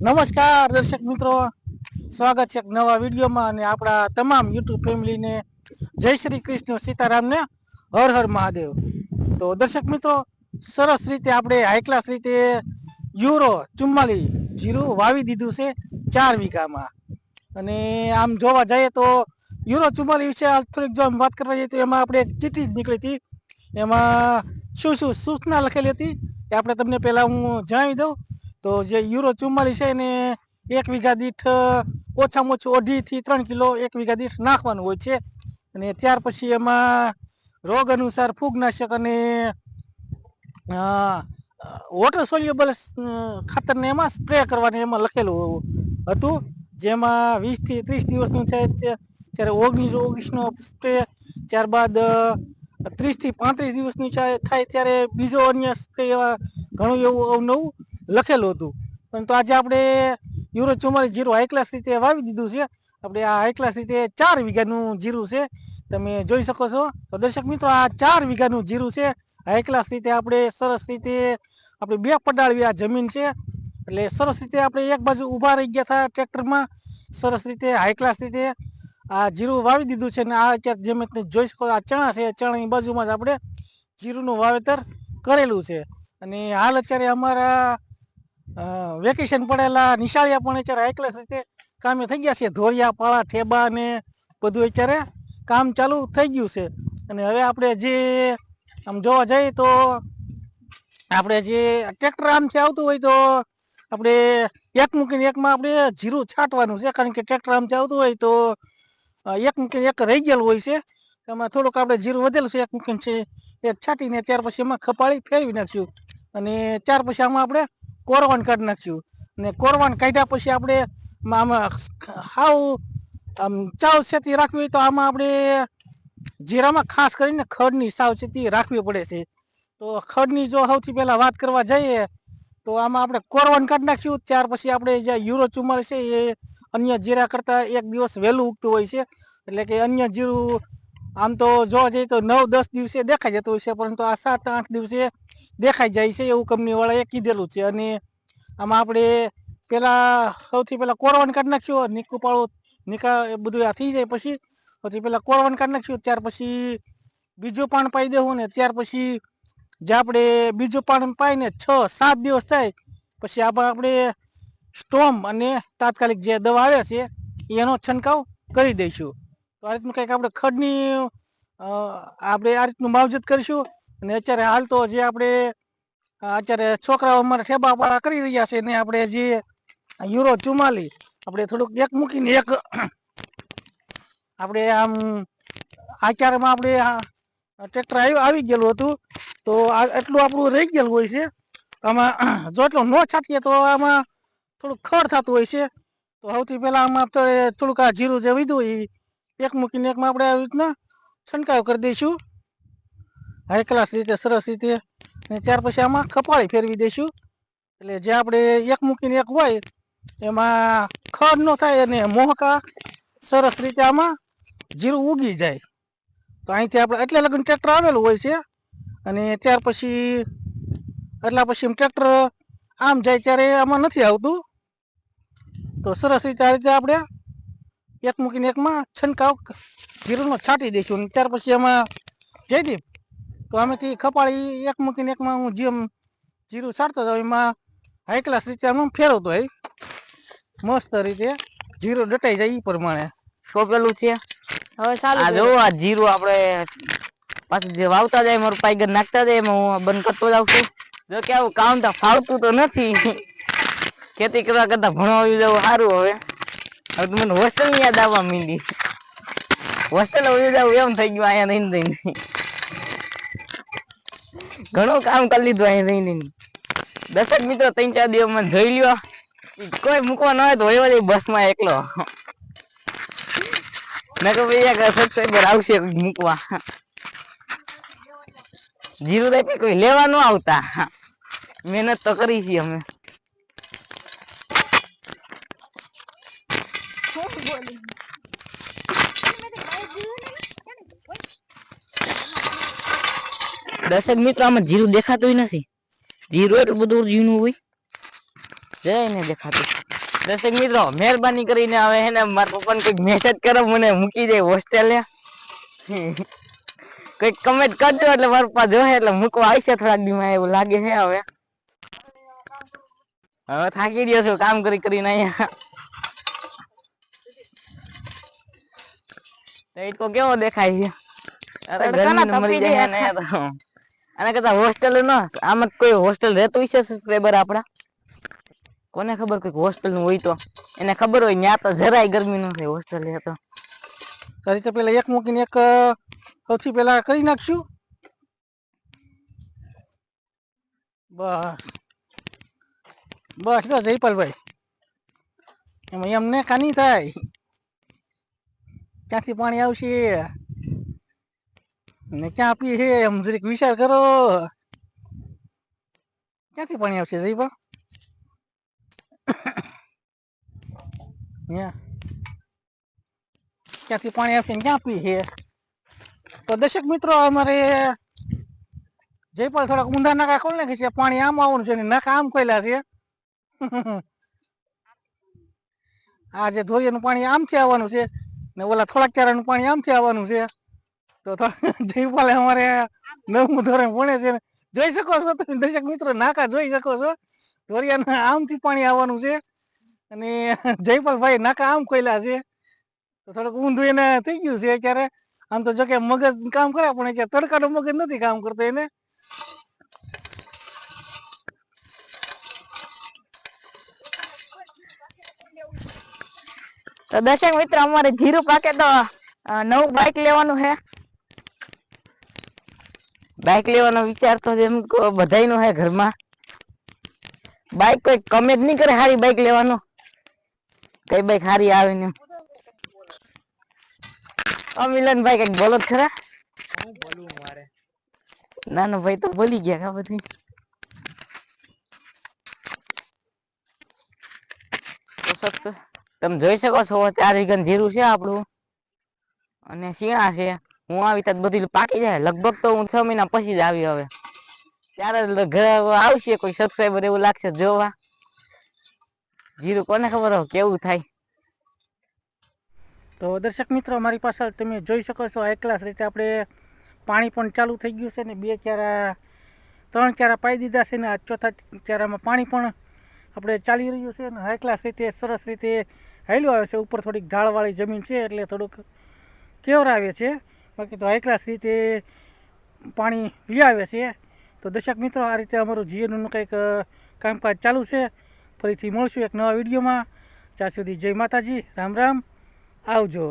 નમસ્કાર, દર્શક મિત્રો. સ્વાગત છે નવા વિડીયોમાં અને આપણા તમામ યુટ્યુબ ફેમિલીને જય શ્રી કૃષ્ણ સીતારામને હર હર મહાદેવ. તો દર્શક મિત્રો, સરસ રીતે આપણે હાઈ ક્લાસ રીતે યુરો ચુમ્માલી જીરું વાવી દીધું છે ચાર વીઘામાં. અને આમ જોવા જઈએ તો યુરો ચુમ્માલી વિશે થોડીક જો વાત કરવા જઈએ તો એમાં આપણે એક ચીઠી નીકળી હતી. એમાં શું શું સૂચના લખેલી હતી એ આપણે તમને પહેલાં હું જણાવી દઉં. તો જે યુરો ચુમ્માલીસ છે એને એક વીઘા દીઠ ઓછામાં ઓછું અઢીથી ત્રણ કિલો એક વીઘા દીઠ નાખવાનું હોય છે. અને ત્યાર પછી એમાં રોગ અનુસાર ફૂગનાશક અને વોટર સોલ્યુબલ ખાતરને એમાં સ્પ્રે કરવાની એમાં લખેલું હતું. જેમાં વીસથી ત્રીસ દિવસનું છે ત્યારે ઓગણીસ, ઓગણીસનો સ્પ્રે ત્યારબાદ ત્રીસથી પાંત્રીસ દિવસની થાય ત્યારે બીજો અન્ય સ્પ્રે એવા ઘણું એવું અવનવું લખેલું હતું. પરંતુ આજે આપણે યુરો ચુમ્માલીસ જીરું હાઈ ક્લાસ રીતે વાવી દીધું છે. આપણે આ હાઈ ક્લાસ રીતે ચાર વીઘાનું જીરું છે. તમે જોઈ શકો છો. તો દર્શક મિત્રો, આ ચાર વીઘાનું જીરું છે. હાઈ ક્લાસ રીતે આપણે સરસ રીતે આપણે બે પડાળવી આ જમીન છે. એટલે સરસ રીતે આપણે એક બાજુ ઊભા રહી ગયા હતા ટ્રેક્ટરમાં. સરસ રીતે હાઈ ક્લાસ રીતે આ જીરું વાવી દીધું છે. અને આ અત્યારે જેમ તમે જોઈ શકો આ ચણા છે. ચણાની બાજુમાં જ આપણે જીરુંનું વાવેતર કરેલું છે. અને હાલ અત્યારે અમારા વેકેશન પડેલા, નિશાળિયા પણ અત્યારે હાઈ રીતે કામે થઈ ગયા છે. ધોરિયા, પાળા, ઠેબા ને બધું અત્યારે કામ ચાલુ થઈ ગયું છે. અને હવે આપણે જે આમ જોવા જઈએ તો આપણે જે ટ્રેક્ટર આમથી આવતું હોય તો આપણે એક મૂકીને એકમાં આપણે જીરું છાંટવાનું છે. કારણ કે ટ્રેક્ટર આમથી આવતું હોય તો એક મૂકીને એક રહી ગયેલું હોય છે. એમાં થોડુંક આપણે જીરું વધેલું છે. એક મૂકીને છે, એક છાંટીને ત્યાર પછી એમાં ખપાળી ફેરવી નાખશું. અને ત્યાર પછી આમાં આપણે કોરવાન કાઢી નાખ્યું. ને કોરવાન કાઢ્યા પછી આપણે આમાં હાવ, આમ સાવચેતી રાખવી તો આમાં આપણે જીરામાં ખાસ કરીને ખડની સાવચેતી રાખવી પડે છે. તો ખડની જો સૌથી પહેલાં વાત કરવા જઈએ, તો આમાં આપણે કોરવાન કાઢી નાખ્યું. ત્યાર પછી આપણે જે યુરો ચુમ્માલીસ છે એ અન્ય જીરા કરતાં એક દિવસ વહેલું ઉગતું હોય છે. એટલે કે અન્ય જીરું આમ તો જોવા જઈએ તો નવ, દસ દિવસે દેખાઈ જતું હોય છે પરંતુ આ સાત, આઠ દિવસે દેખાઈ જાય છે એવું કંપનીવાળાએ કીધેલું છે. અને આમાં આપણે પહેલાં સૌથી પહેલાં કોરવાન કાઢી નાખ્યું નીકું પાળું, નિકા એ બધું આ થઈ જાય પછી સૌથી પહેલાં કોરવાન કાઢી નાખ્યું ત્યાર પછી બીજું પાણ પાઈ દેવું ને ત્યાર પછી જે આપણે બીજું પાણ પાઈને છ, સાત દિવસ થાય, પછી આમાં આપણે સ્ટોમ અને તાત્કાલિક જે દવા આવે છે, એનો છંટકાવ કરી દઈશું. તો આ રીતનું કંઈક આપણે ખડની આપણે આ રીતનું માવજત કરીશું. અને અત્યારે હાલ તો જે આપણે અત્યારે છોકરાઓ અમારે ઠેબા પાળા કરી રહ્યા છે ને આપણે જે યુરો ચુમ્માલી આપણે થોડુંક એક મૂકીને એક, આપણે આમ આચારમાં આપણે ટ્રેક્ટર આવી ગયેલું હતું. તો આ એટલું આપણું રહી ગયેલું હોય છે. આમાં જો એટલું ન છાંટીએ તો આમાં થોડુંક ખડ થતું હોય છે. તો સૌથી પહેલાં આમાં થોડુંક આ જીરું જે વીધું એ એક મૂકીને એકમાં આપણે આવી રીતના છંટકાવ કરી દઈશું. હાઈ ક્લાસ રીતે, સરસ રીતે. અને ત્યાર પછી આમાં ખપાળી ફેરવી દઈશું. એટલે જે આપણે એક મૂકીને એક હોય, એમાં ખડ ન થાય અને મોહકા સરસ રીતે આમાં જીરું ઉગી જાય. તો અહીંથી આપણે એટલે લગ્ન ટ્રેક્ટર આવેલું હોય છે. અને ત્યાર પછી, એટલા પછી ટ્રેક્ટર આમ જાય ત્યારે આમાં નથી આવતું. તો સરસ રીતે આ રીતે આપણે એક મૂકીને એકમાં છંટકાવ જીરુંનો છાંટી દઈશું. અને ત્યાર પછી એમાં જયદીપ તો અમેથી ખપાળી એક મૂકીને એકમાં હું જેમ જીરું છાંટતો હતો એમાં હાઈ ક્લાસ રીતે અમે ફેરવતો હોય. મસ્ત રીતે જીરું ડટાઈ જાય એ પ્રમાણે. સોંપેલું છે? હવે સારું જો આ જીરું આપણે પાછું જે વાવતા જાય મારું પાઈગર નાખતા જાય એમાં હું બંધ કરતો જાઉં છું. જો કે આવું કામ તો ફાવતું તો નથી. ખેતી કરવા કરતા ભણવા આવી જવું સારું હવે. હવે મને હોસ્ટેલની યાદ આવવા માંડી. હોસ્ટેલ વયું જાવ એમ થઈ ગયું અહીંયા નહીં ઘણું કામ કરી લીધું અહીંયા રહીને. દસક મિત્રો, ત્રણ ચાર દિવસમાં જોઈ લ્યો. કોઈ મૂકવા ન હોય તો હોય જાય બસમાં એકલો. મેં કહું ભાઈ એક સબસ્ક્રાઈબર આવશે મૂકવા. જીરું દઈ કોઈ લેવા ન આવતા. મહેનત તો કરી છીએ અમે. દર્શક મિત્રો, આમાં જીરું દેખાતું નથી. જીરું એટલું બધું જીનું હોય. જય ને દેખાતું. દર્શક મિત્રો, મહેરબાની કરીને હવે હે ને મારા પપ્પાને કંઈક મેસેજ કરો, મને મૂકી જાય હોસ્ટેલે કંઈક કમેન્ટ કરજો એટલે મારા પપ્પા જોહે એટલે મૂકવા આવશે થોડાક દીમાં, એવું લાગે છે હવે. હવે થાકી ગયો છું, કામ કરી કરીને અહીંયા. તો ઈટકો કેવો દેખાય છે? તડકાના મરી જાય ને. આના કરતા હોસ્ટેલ ન આમાં કોઈ હોસ્ટેલ રહેતું હશે સબસ્ક્રાઈબર આપડા કોને ખબર કોઈ હોસ્ટેલનું હોય તો? એને ખબર હોય ત્યાં તો જરાય ગરમી ન થાય હોસ્ટેલ એ તો. તારી તો પેલા એક મૂકીને એક સૌથી પેલા કરી નાખશું. બસ. બસ બસ જયપાલભાઈ. એમાં એમને કાની થાય. ક્યાંથી પાણી આવશે? ને ક્યાં આપી છે? એમ જરીક વિચાર કરો. ક્યાંથી પાણી આવશે જયપા પણ? ક્યાંથી પાણી આવશે ક્યાં પી છે? તો દર્શક મિત્રો, અમારે જયપાલ થોડાક ઊંડા નાકા ખોલ નાખી છે. પાણી આમ આવવાનું છે નાકા આમ ખોલ્યા છે. આ જે ધોરિયાનું પાણી આમથી આવવાનું છે. ને ઓલા થોડાક ક્યારાનું પાણી આમથી આવવાનું છે. તો જયપાલ અમારે નવમું ધોરણ ભણે છે જોઈ શકો છો તમે, દર્શક મિત્રો, નાકા જોઈ શકો છો. ધોરિયાના આમથી પાણી આવવાનું છે. અને જયપાલભાઈ નાકા આમ કોયલા છે. તો થોડુંક ઊંધું એને થઈ ગયું છે અત્યારે. આમ તો જો કે મગજ કામ કરે, પણ અત્યારે તડકાનો મગજ નથી કામ કરતો એને. તો દર્શક મિત્રો અમારે જીરું પાકે તો નવું બાઇક લેવાનું છે બાઇક લેવાનો વિચાર તો એમ બધાય નો હે ઘરમાં. બાઇક કોઈ કમે જ નહીં કરે સારી બાઇક લેવાનો. કઈ બાઇક સારી આવે ને મિલન ભાઈ કંઈક બોલો જ ખરા. નાનો ભાઈ તો બોલી ગયા કા બધી તો સબ તમે જોઈ શકો છો ચાર વીઘન જીરું છે આપણું. અને શીણા છે. હું આવી ત્યાં બધી પાકી જાય. લગભગ તો હું છ મહિના પછી જ આવી હવે. ત્યારે ઘરે આવશે કોઈ સબસ્ક્રાઈબર એવું લાગશે જોવા. જીરું કોને ખબર હોય કેવું થાય. તો દર્શક મિત્રો અમારી પાસે તમે જોઈ શકો છો, આ ક્લાસ રીતે આપણે પાણી પણ ચાલુ થઈ ગયું છે ને, બે ક્યારા, ત્રણ ક્યારા પાઈ દીધા છે ને, આ ચોથા ક્યારામાં પાણી પણ આપણે ચાલી રહ્યું છે અને હાઈ ક્લાસ રીતે, સરસ રીતે હાલ્યું આવે છે. ઉપર થોડીક ઢાળવાળી જમીન છે એટલે થોડુંક કેવર આવે છે. બાકી તો હાઈ ક્લાસ રીતે પાણી પી આવે છે. તો દર્શક મિત્રો, આ રીતે અમારું જીએનનું કંઈક કામકાજ ચાલુ છે. ફરીથી મળશું એક નવા વિડીયોમાં. ત્યાં સુધી જય માતાજી, રામ રામ. આવજો.